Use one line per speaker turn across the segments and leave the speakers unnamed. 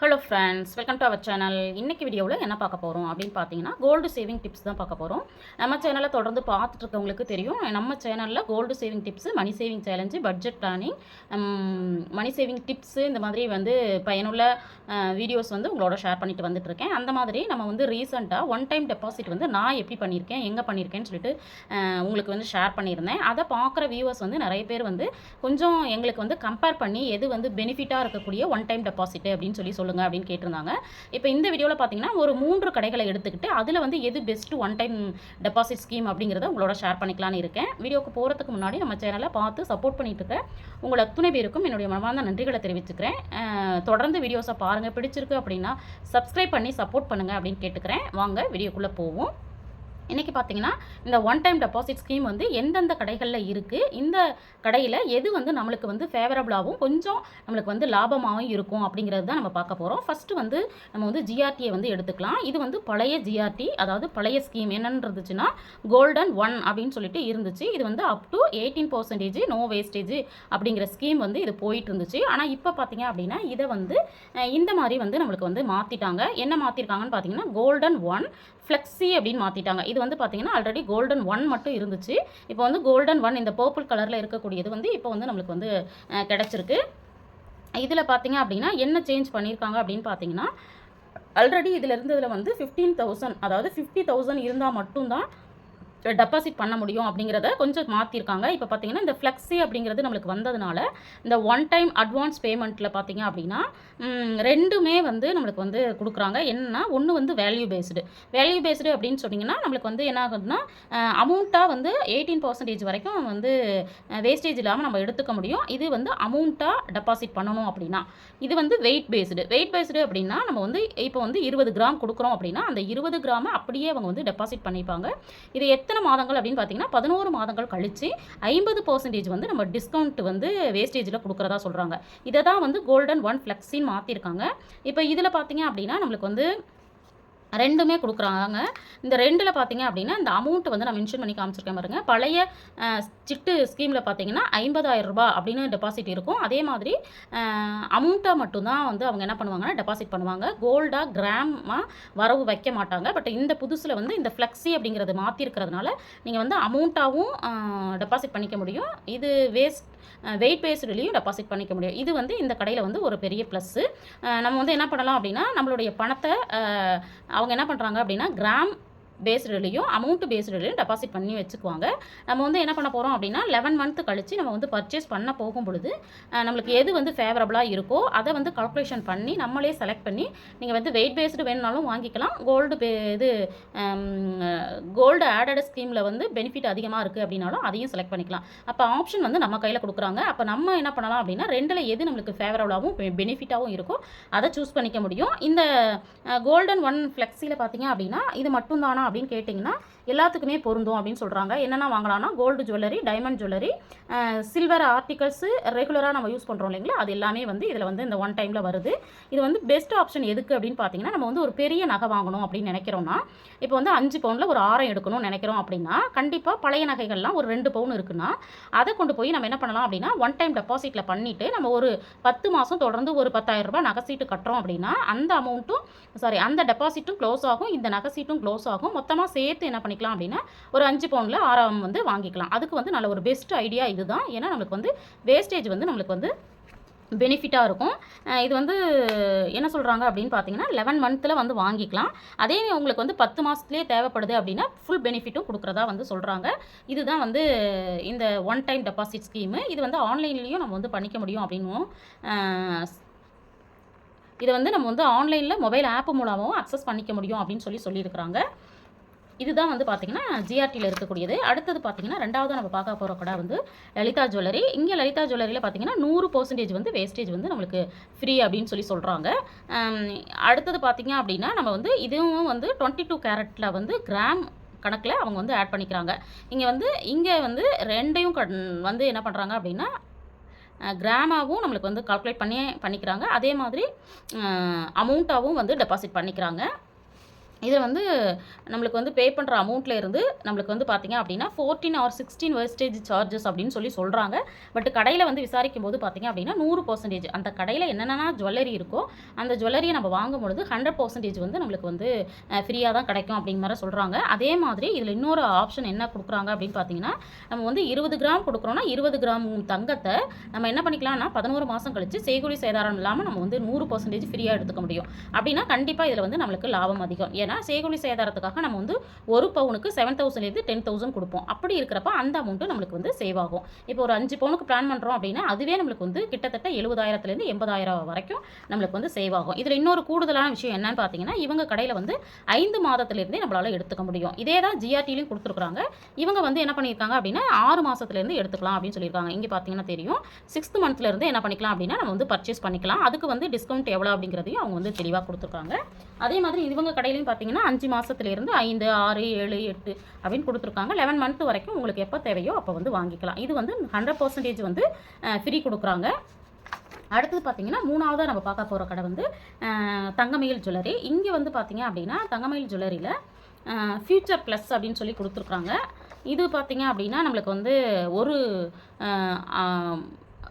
Hello friends welcome to our channel இன்றைக்கி வீடியோவில் என்ன பார்க்க போகிறோம் அப்படின்னு பார்த்தீங்கன்னா கோல்டு சேவிங் டிப்ஸ் தான் பார்க்க போகிறோம் நம்ம சேனலை தொடர்ந்து பார்த்துட்டு இருக்கவங்களுக்கு தெரியும் நம்ம சேனலில் gold saving tips money saving challenge budget planning money saving tips இந்த மாதிரி வந்து பயனுள்ள uh, வீடியோஸ் வந்து உங்களோட ஷேர் பண்ணிட்டு வந்துட்டு இருக்கேன் அந்த மாதிரி நம்ம வந்து ரீசெண்டாக ஒன் டைம் டெபாசிட் வந்து நான் எப்படி பண்ணியிருக்கேன் எங்கே பண்ணியிருக்கேன்னு சொல்லிட்டு uh, உங்களுக்கு வந்து ஷேர் பண்ணியிருந்தேன். அதை பார்க்குற வியூவர்ஸ் வந்து நிறைய பேர் வந்து கொஞ்சம் எங்களுக்கு வந்து கம்பேர் பண்ணி எது வந்து பெனிஃபிட்டாக இருக்கக்கூடிய ஒன் டைம் டெபாசிட் அப்படின்னு சொல்லி சொல்லுங்கள் அப்படின்னு கேட்டிருந்தாங்க. இப்போ இந்த வீடியோவில் பார்த்தீங்கன்னா ஒரு மூன்று கடைகளை எடுத்துக்கிட்டு அதில் வந்து எது best one time deposit scheme அப்படிங்கிறத உங்களோட ஷேர் பண்ணிக்கலாம்னு இருக்கேன். வீடியோக்கு போகிறதுக்கு முன்னாடி நம்ம சேனலை பார்த்து சப்போர்ட் பண்ணிட்டு இருக்க உங்கள் அத்துணை பேருக்கும் என்னுடைய மனமார்ந்த நன்றிகளை தெரிவிச்சுக்கிறேன். தொடர்ந்து வீடியோஸை பாருங்கள் பிடிச்சிருக்கு அப்படின்னா சப்ஸ்கிரைப் பண்ணி சப்போர்ட் பண்ணுங்கள் அப்படின்னு கேட்டுக்கிறேன். வாங்க வீடியோக்குள்ளே போவோம். இன்றைக்கி பார்த்தீங்கன்னா இந்த ஒன் டைம் டெபாசிட் ஸ்கீம் வந்து எந்தெந்த கடைகளில் இருக்குது இந்த கடையில் எது வந்து நம்மளுக்கு வந்து ஃபேவரபுளாகவும் கொஞ்சம் நம்மளுக்கு வந்து லாபமாகவும் இருக்கும் அப்படிங்கிறது தான் நம்ம பார்க்க போகிறோம் ஃபஸ்ட்டு வந்து நம்ம வந்து ஜிஆர்டியை வந்து எடுத்துக்கலாம். இது வந்து பழைய ஜிஆர்டி அதாவது பழைய ஸ்கீம் என்னென்னு இருந்துச்சுன்னா கோல்டன் ஒன் அப்படின்னு சொல்லிட்டு இருந்துச்சு. இது வந்து up to eighteen percentage no wastage அப்படிங்கிற ஸ்கீம் வந்து இது போயிட்டு இருந்துச்சு ஆனால் இப்போ பார்த்தீங்க அப்படின்னா இதை வந்து இந்த மாதிரி வந்து நம்மளுக்கு வந்து மாற்றிட்டாங்க என்ன மாற்றிருக்காங்கன்னு பார்த்தீங்கன்னா கோல்டன் ஒன் ஃப்ளெக்ஸி அப்படின்னு மாற்றிட்டாங்க இது வந்து பார்த்தீங்கன்னா ஆல்ரெடி கோல்டன் ஒன் மட்டும் இருந்துச்சு. இப்போ வந்து கோல்டன் ஒன் இந்த பர்பிள் கலரில் இருக்கக்கூடியது வந்து இப்போ வந்து நம்மளுக்கு வந்து கிடச்சிருக்கு. இதில் பார்த்தீங்க அப்படின்னா என்ன சேஞ்ச் பண்ணியிருக்காங்க அப்படின்னு பார்த்தீங்கன்னா ஆல்ரெடி இதில் இருந்ததில் வந்து ஃபிஃப்டீன் தௌசண்ட் அதாவது ஃபிஃப்டி தௌசண்ட் இருந்தால் மட்டும்தான் டெபாசிட் பண்ண முடியும் அப்படிங்கிறத கொஞ்சம் மாற்றிருக்காங்க இப்போ பார்த்தீங்கன்னா இந்த ஃப்ளெக்ஸி அப்படிங்கிறது நம்மளுக்கு வந்ததுனால இந்த ஒன் டைம் அட்வான்ஸ் பேமெண்ட்டில் பார்த்தீங்க அப்படின்னா ரெண்டுமே வந்து நம்மளுக்கு வந்து கொடுக்குறாங்க. என்னன்னா ஒன்று வந்து வேல்யூ பேஸ்டு வேல்யூ பேஸ்டு அப்படின்னு சொன்னிங்கன்னா நம்மளுக்கு வந்து என்ன ஆகுதுன்னா அமௌண்ட்டாக வந்து எயிட்டீன் பர்சன்டேஜ் வரைக்கும் வந்து வேஸ்டேஜ் இல்லாமல் நம்ம எடுத்துக்க முடியும். இது வந்து அமௌண்ட்டாக டெபாசிட் பண்ணணும் அப்படின்னா. இது வந்து வெயிட் பேஸ்டு வெயிட் பேஸ்டு அப்படின்னா நம்ம வந்து இப்போ வந்து இருபது கிராம் கொடுக்குறோம் அப்படின்னா அந்த இருபது கிராமை அப்படியே அவங்க வந்து டெபாசிட் பண்ணிப்பாங்க. இது எத்தனை மாதங்கள் அப்படின்னு பார்த்தீங்கன்னா பதினோரு மாதங்கள் கழித்து ஐம்பது பர்சன்டேஜ் வந்து நம்ம டிஸ்கவுண்ட் வந்து வேஸ்டேஜில் கொடுக்குறதா சொல்கிறாங்க இதை தான் வந்து கோல்டன் ஒன் ஃப்ளெக்ஸின்னு மாற்றிருக்காங்க இப்போ இதில் பார்த்தீங்க அப்படின்னா நம்மளுக்கு வந்து ரெண்டுமே கொடுக்குறாங்க. இந்த ரெண்டில் பார்த்தீங்க அப்படின்னா இந்த அமௌண்ட் வந்து நான் மென்ஷன் பண்ணி காமிச்சிருக்கேன் பாருங்க. பழைய சிட்டு ஸ்கீமில் பார்த்தீங்கன்னா ஐம்பதாயிரம் ரூபாய் அப்படின்னு டெபாசிட் இருக்கும். அதே மாதிரி அமௌண்ட்டாக மட்டும்தான் வந்து அவங்க என்ன பண்ணுவாங்கன்னா டெபாசிட் பண்ணுவாங்க. கோல்டாக கிராமாக வரவு வைக்க மாட்டாங்க. பட் இந்த புதுசில் வந்து இந்த ஃப்ளெக்ஸி அப்படிங்கிறது மாற்றிருக்கிறதுனால நீங்கள் வந்து அமௌண்ட்டாகவும் டெபாசிட் பண்ணிக்க முடியும். இது வேஸ்ட் வெயிட் பேஸ்டுலேயும் டெபாசிட் பண்ணிக்க முடியும். இது வந்து இந்த கடையில் வந்து ஒரு பெரிய ப்ளஸ்ஸு நம்ம வந்து என்ன பண்ணலாம் அப்படின்னா நம்மளுடைய பணத்தை அவங்க என்ன பண்ணுறாங்க அப்படின்னா கிராம் பேஸ்டுலேயும் அமௌண்ட் பேஸ்டுலேயும் டெபாசிட் பண்ணி வச்சுக்குவாங்க. நம்ம வந்து என்ன பண்ண போகிறோம் அப்படின்னா லெவன் மந்த் கழித்து நம்ம வந்து பர்ச்சேஸ் பண்ண போகும் பொழுது நம்மளுக்கு எது வந்து ஃபேவரபுளாக இருக்கோ அதை வந்து கால்குலேஷன் பண்ணி நம்மளே செலக்ட் பண்ணி நீங்கள் வந்து வெயிட் பேஸ்டு வேணுனாலும் வாங்கிக்கலாம். கோல்டு பே இது கோல்டு ஆடட் ஸ்கீமில் வந்து பெனிஃபிட் அதிகமாக இருக்குது அப்படின்னாலும் அதையும் செலக்ட் பண்ணிக்கலாம். அப்போ ஆப்ஷன் வந்து நம்ம கையில் கொடுக்குறாங்க. அப்போ நம்ம என்ன பண்ணலாம் அப்படின்னா ரெண்டில் எது நம்மளுக்கு ஃபேவரபுளாகவும் பெனிஃபிட்டாகவும் இருக்கோ அதை சூஸ் பண்ணிக்க முடியும். இந்த கோல்டன் ஒன் ஃப்ளெக்ஸியில் பார்த்தீங்க அப்படின்னா இது மட்டும்தானா அப்படின்னு கேட்டிங்கன்னா எல்லாத்துக்குமே பொருந்தும் அப்படின்னு சொல்கிறாங்க என்னென்ன வாங்கலாம்னா gold jewellery diamond jewellery silver articles ரெகுலராக நம்ம யூஸ் பண்ணுறோம் இல்லைங்களா? அது எல்லாமே வந்து இதில் வந்து இந்த ஒன் டைமில் வருது. இது வந்து பெஸ்ட் ஆப்ஷன் எதுக்கு அப்படின்னு பார்த்தீங்கன்னா நம்ம வந்து ஒரு பெரிய நகை வாங்கணும் அப்படின்னு நினைக்கிறோம்னா இப்போ வந்து அஞ்சு பவுனில் ஒரு ஆரம் எடுக்கணும்னு நினைக்கிறோம் அப்படின்னா கண்டிப்பாக பழைய நகைகள்லாம் ஒரு ரெண்டு பவுன் இருக்குன்னா அதை கொண்டு போய் நம்ம என்ன பண்ணலாம் அப்படின்னா ஒன் டைம் டெபாசிட்டில் பண்ணிவிட்டு நம்ம ஒரு பத்து மாதம் தொடர்ந்து ஒரு பத்தாயிரம் ரூபாய் நகை சீட்டு கட்டுறோம் அப்படின்னா அந்த அமௌண்ட்டும் சாரி அந்த டெபாசிட்டும் க்ளோஸ் ஆகும். இந்த நகை சீட்டும் க்ளோஸ் ஆகும். மொத்தமாக சேர்த்து என்ன பண்ணிக்கலாம் அப்படின்னா ஒரு அஞ்சு பவுனில் ஆறாம் வந்து வாங்கிக்கலாம். அதுக்கு வந்து நல்ல ஒரு பெஸ்ட் ஐடியா இதுதான். ஏன்னா நம்மளுக்கு வந்து வேஸ்டேஜ் வந்து நம்மளுக்கு வந்து பெனிஃபிட்டாக இருக்கும். இது வந்து என்ன சொல்கிறாங்க அப்படின்னு பார்த்தீங்கன்னா லெவன் மந்த்தில் வந்து வாங்கிக்கலாம். அதே உங்களுக்கு வந்து பத்து மாதத்துலேயே தேவைப்படுது அப்படின்னா ஃபுல் பெனிஃபிட்டும் கொடுக்குறதா வந்து சொல்கிறாங்க இதுதான் வந்து இந்த ஒன் டைம் டெபாசிட் ஸ்கீமு இது வந்து ஆன்லைன்லேயும் நம்ம வந்து பண்ணிக்க முடியும் அப்படின்னும். இதை வந்து நம்ம வந்து ஆன்லைனில் மொபைல் ஆப் மூலமாகவும் அக்சஸ் பண்ணிக்க முடியும் அப்படின்னு சொல்லி சொல்லியிருக்கிறாங்க. இதுதான் வந்து பார்த்தீங்கன்னா ஜிஆர்டியில் இருக்கக்கூடியது. அடுத்தது பார்த்தீங்கன்னா ரெண்டாவது நம்ம பார்க்க போகிற கடை வந்து லலிதா ஜுவல்லரி. இங்கே லலிதா ஜுவல்லரியில் பார்த்தீங்கன்னா நூறு பர்சன்டேஜ் வந்து வேஸ்டேஜ் வந்து நம்மளுக்கு ஃப்ரீ அப்படின்னு சொல்லி சொல்கிறாங்க அடுத்தது பார்த்தீங்க அப்படின்னா நம்ம வந்து இதுவும் வந்து டுவெண்ட்டி டூ கேரட்டில் வந்து கிராம் கணக்கில் அவங்க வந்து ஆட் பண்ணிக்கிறாங்க. இங்கே வந்து இங்கே வந்து ரெண்டையும் கண்- வந்து என்ன பண்ணுறாங்க அப்படின்னா கிராமாவும் நம்மளுக்கு வந்து கால்குலேட் பண்ணி பண்ணிக்கிறாங்க. அதே மாதிரி அமௌண்ட்டாகவும் வந்து டெபாசிட் பண்ணிக்கிறாங்க. இதில் வந்து நம்மளுக்கு வந்து பே பண்ணுற அமௌண்ட்டில் இருந்து நம்மளுக்கு வந்து பார்த்தீங்க அப்படின்னா fourteen or sixteen wastage charges அப்படின்னு சொல்லி சொல்கிறாங்க பட் கடையில் வந்து விசாரிக்கும் போது பார்த்தீங்க அப்படின்னா நூறு பர்சன்டேஜ் அந்த கடையில் என்னென்ன ஜுவல்லரி இருக்கோ அந்த ஜுவல்லரியை நம்ம வாங்கும் பொழுது ஹண்ட்ரட் பர்சன்டேஜ் வந்து நம்மளுக்கு வந்து ஃப்ரீயாக தான் கிடைக்கும் அப்படிங்கிற மாதிரி சொல்கிறாங்க அதே மாதிரி இதில் இன்னொரு ஆப்ஷன் என்ன கொடுக்குறாங்க அப்படின்னு பார்த்தீங்கன்னா நம்ம வந்து இருபது கிராம் கொடுக்குறோன்னா இருபது கிராம் தங்கத்தை நம்ம என்ன பண்ணிக்கலாம்னா பதினோரு மாதம் கழிச்சு செய்கூலி சேதாரம் இல்லாமல் நம்ம வந்து நூறு பர்சன்டேஜ் ஃப்ரீயாக எடுத்துக்க முடியும். அப்படின்னா கண்டிப்பாக இதில் வந்து நம்மளுக்கு லாபம் அதிகம். ஏன்னா செய்கூலி சேதாரத்துக்காக நம்ம வந்து ஒரு பவுனுக்கு செவன் தௌசண்ட்லேருந்து டென் தௌசண்ட் கொடுப்போம். அப்படி இருக்கிறப்ப அந்த அமௌண்ட்டு நம்மளுக்கு வந்து சேவ் ஆகும். இப்போ ஒரு அஞ்சு பவுனுக்கு பிளான் பண்ணுறோம் அப்படின்னா அதுவே நம்மளுக்கு வந்து கிட்டத்தட்ட எழுபதாயிரத்துலேருந்து எண்பதாயிரம் வரைக்கும் நம்மளுக்கு வந்து சேவ் ஆகும். இதில் இன்னொரு கூடுதலான விஷயம் என்னன்னு பார்த்தீங்கன்னா இவங்க கடையில் வந்து ஐந்து மாதத்துலேருந்தே நம்மளால் எடுத்துக்க முடியும். இதே தான் ஜிஆர்டிலையும் கொடுத்துருக்குறாங்க. இவங்க வந்து என்ன பண்ணியிருக்காங்க அப்படின்னா ஆறு மாதத்துலேருந்து எடுத்துக்கலாம் அப்படின்னு சொல்லியிருக்காங்க. இங்கே பார்த்தீங்கன்னா தெரியும். சிக்ஸ்த் மந்த்லேருந்து என்ன பண்ணிக்கலாம் அப்படின்னா நம்ம வந்து பர்ச்சேஸ் பண்ணிக்கலாம். அதுக்கு வந்து டிஸ்கவுண்ட் எவ்வளோ அப்படிங்கிறதையும் அவங்க வந்து தெளிவாக கொடுத்துருக்காங்க. அதே மாதிரி இவங்க கடையிலையும் பார்த்தீங்கன்னா அஞ்சு மாதத்துலேருந்து ஐந்து ஆறு ஏழு எட்டு அப்படின்னு கொடுத்துருக்காங்க. லெவன் மந்த் வரைக்கும் உங்களுக்கு எப்போ தேவையோ அப்போ வந்து வாங்கிக்கலாம். இது வந்து ஹண்ட்ரட் பர்சன்டேஜ் வந்து ஃப்ரீ கொடுக்குறாங்க. அடுத்தது பார்த்தீங்கன்னா மூணாவதாக நம்ம பார்க்க போகிற கடை வந்து தங்கமயில் ஜுவல்லரி இங்கே வந்து பார்த்தீங்க அப்படின்னா தங்கமயில் ஜுவல்லரியில் ஃப்யூச்சர் ப்ளஸ் அப்படின்னு சொல்லி கொடுத்துருக்குறாங்க இது பார்த்தீங்க அப்படின்னா நம்மளுக்கு வந்து ஒரு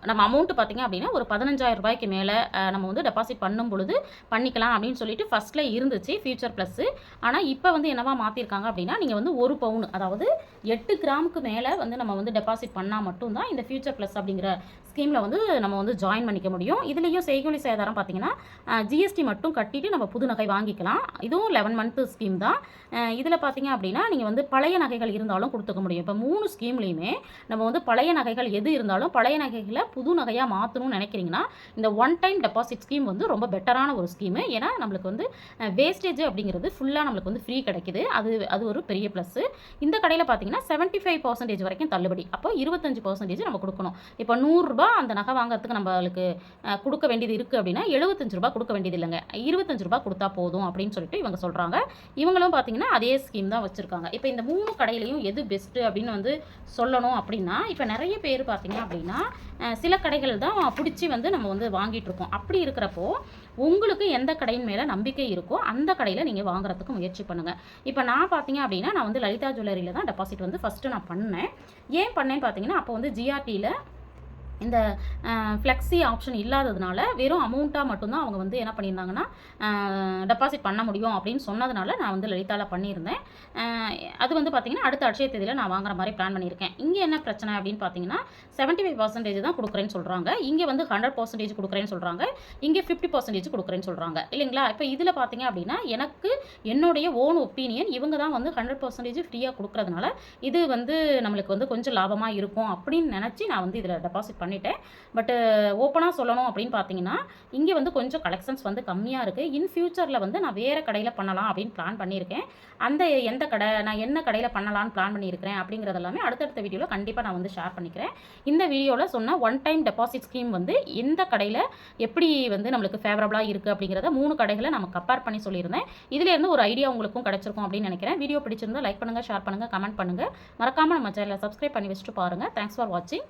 நம்ம அமௌண்ட்டு பார்த்தீங்க அப்படின்னா ஒரு பதினஞ்சாயிரம் ரூபாய்க்கு மேலே நம்ம வந்து டெபாசிட் பண்ணும் பொழுது பண்ணிக்கலாம் அப்படின்னு சொல்லிட்டு ஃபஸ்ட்டில் இருந்துச்சு ஃபியூச்சர் ப்ளஸ்ஸு ஆனால் இப்போ வந்து என்னவா மாற்றிருக்காங்க அப்படின்னா நீங்கள் வந்து ஒரு பவுன் அதாவது எட்டு கிராமுக்கு மேலே வந்து நம்ம வந்து டெபாசிட் பண்ணால் மட்டும்தான் இந்த ஃபியூச்சர் ப்ளஸ் அப்படிங்கிற ஸ்கீமில் வந்து நம்ம வந்து ஜாயின் பண்ணிக்க முடியும். இதுலேயும் செய்கூலி சேதாரம் பார்த்தீங்கன்னா ஜிஎஸ்டி மட்டும் கட்டிட்டு நம்ம புது நகை வாங்கிக்கலாம். இதுவும் லெவன் மந்த்து ஸ்கீம் தான். இதில் பார்த்தீங்க அப்படின்னா நீங்கள் வந்து பழைய நகைகள் இருந்தாலும் கொடுத்துக்க முடியும். இப்போ மூணு ஸ்கீம்லேயுமே நம்ம வந்து பழைய நகைகள் எது இருந்தாலும் பழைய நகைகளை புது நகையாக மாற்றணும்னு நினைக்கிறீங்கன்னா இந்த ஒன் டைம் டெபாசிட் ஸ்கீம் வந்து ரொம்ப பெட்டரான ஒரு ஸ்கீமு ஏன்னா நம்மளுக்கு வந்து வேஸ்டேஜ் அப்படிங்கிறது ஃபுல்லாக நம்மளுக்கு வந்து ஃப்ரீ கிடைக்குது. அது அது ஒரு பெரிய ப்ளஸ்ஸு இந்த கடையில் பார்த்தீங்கன்னா செவன்ட்டி ஃபைவ் பர்சன்டேஜ் வரைக்கும் தள்ளுபடி. அப்போ இருபத்தஞ்சு பர்சன்டேஜ் நம்ம கொடுக்கணும். இப்போ நூறுரூபா அந்த நகை வாங்குறதுக்கு நம்மளுக்கு கொடுக்க வேண்டியது இருக்குது அப்படின்னா எழுபத்தஞ்சு ரூபா கொடுக்க வேண்டியது இல்லைங்க. இருபத்தஞ்சு ரூபா கொடுத்தா போதும் அப்படின்னு சொல்லிட்டு இவங்க சொல்கிறாங்க இவங்களும் பார்த்தீங்கன்னா அதே ஸ்கீம் தான் வச்சுருக்காங்க. இப்போ இந்த மூணு கடையிலையும் எது பெஸ்ட்டு அப்படின்னு வந்து சொல்லணும் அப்படின்னா இப்போ நிறைய பேர் பார்த்தீங்க அப்படின்னா சில கடைகள் தான் பிடிச்சி வந்து நம்ம வந்து வாங்கிட்டு இருக்கோம் அப்படி இருக்கிறப்போ உங்களுக்கு எந்த கடையின் மேலே நம்பிக்கை இருக்கோ அந்த கடையில் நீங்கள் வாங்குறதுக்கு முயற்சி பண்ணுங்கள் இப்போ நான் பார்த்தீங்க அப்படின்னா நான் வந்து லலிதா ஜுவல்லரியில் தான் டெபாசிட் வந்து ஃபஸ்ட்டு நான் பண்ணேன். ஏன் பண்ணேன்னு பார்த்தீங்கன்னா அப்போ வந்து ஜிஆர்டியில் இந்த ஃப்ளெக்ஸி ஆப்ஷன் இல்லாததுனால வெறும் அமௌண்ட்டாக மட்டும்தான் அவங்க வந்து என்ன பண்ணியிருந்தாங்கன்னா டெபாசிட் பண்ண முடியும் அப்படின்னு சொன்னதுனால நான் வந்து லலிதாவில் பண்ணியிருந்தேன். அது வந்து பார்த்தீங்கன்னா அடுத்த அட்சய தேதியில் நான் வாங்குற மாதிரி பிளான் பண்ணியிருக்கேன். இங்கே என்ன பிரச்சனை அப்படின்னு பார்த்தீங்கன்னா செவன்ட்டி ஃபைவ் பர்சன்டேஜ் தான் கொடுக்குறேன்னு சொல்கிறாங்க இங்கே வந்து ஹண்ட்ரட் பர்சன்டேஜ் கொடுக்குறேன்னு சொல்கிறாங்க இங்கே ஃபிஃப்டி பர்சன்டேஜ் கொடுக்குறேன்னு சொல்கிறாங்க இல்லைங்களா? இப்போ இதில் பார்த்தீங்க அப்படின்னா எனக்கு என்னுடைய ஓன் ஒப்பீனியன் இவங்க தான் வந்து ஹண்ட்ரட் பர்சன்டேஜ் ஃப்ரீயாக கொடுக்குறதுனால இது வந்து நம்மளுக்கு வந்து கொஞ்சம் லாபமாக இருக்கும் அப்படின்னு நினச்சி நான் வந்து இதில் டெபாசிட் பண்ணிட்டேன். பட்டு ஓப்பனாக சொல்லணும் அப்படின்னு பார்த்தீங்கன்னா இங்கே வந்து கொஞ்சம் கலெக்ஷன்ஸ் வந்து கம்மியாக இருக்குது இன் ஃபியூச்சரில் வந்து நான் வேறு கடையில் பண்ணலாம் அப்படின்னு பிளான் பண்ணியிருக்கேன். அந்த எந்த கடை நான் என்ன கடையில் பண்ணலாம்னு பிளான் பண்ணியிருக்கிறேன் அப்படிங்கிறது எல்லாமே அடுத்தடுத்த வீடியோவில் கண்டிப்பாக நான் வந்து ஷேர் பண்ணிக்கிறேன். இந்த வீடியோவில் சொன்ன ஒன் டைம் டெபாசிட் ஸ்கீம் வந்து எந்த கடையில் எப்படி வந்து நம்மளுக்கு ஃபேவரபுளாக இருக்குது அப்படிங்கிறத மூணு கடைகளை நம்ம கம்பேர் பண்ணி சொல்லியிருந்தேன். இதுலேருந்து ஒரு ஐடியா உங்களுக்கும் கிடைச்சிருக்கும் அப்படின்னு நினைக்கிறேன். வீடியோ பிடிச்சிருந்தா லைக் பண்ணுங்கள் ஷேர் பண்ணுங்கள் கமெண்ட் பண்ணுங்கள் மறக்காமல் நம்ம சேனலை சப்ஸ்கிரைப் பண்ணி வச்சுட்டு பாருங்கள் தேங்க்ஸ் ஃபார் வாட்சிங்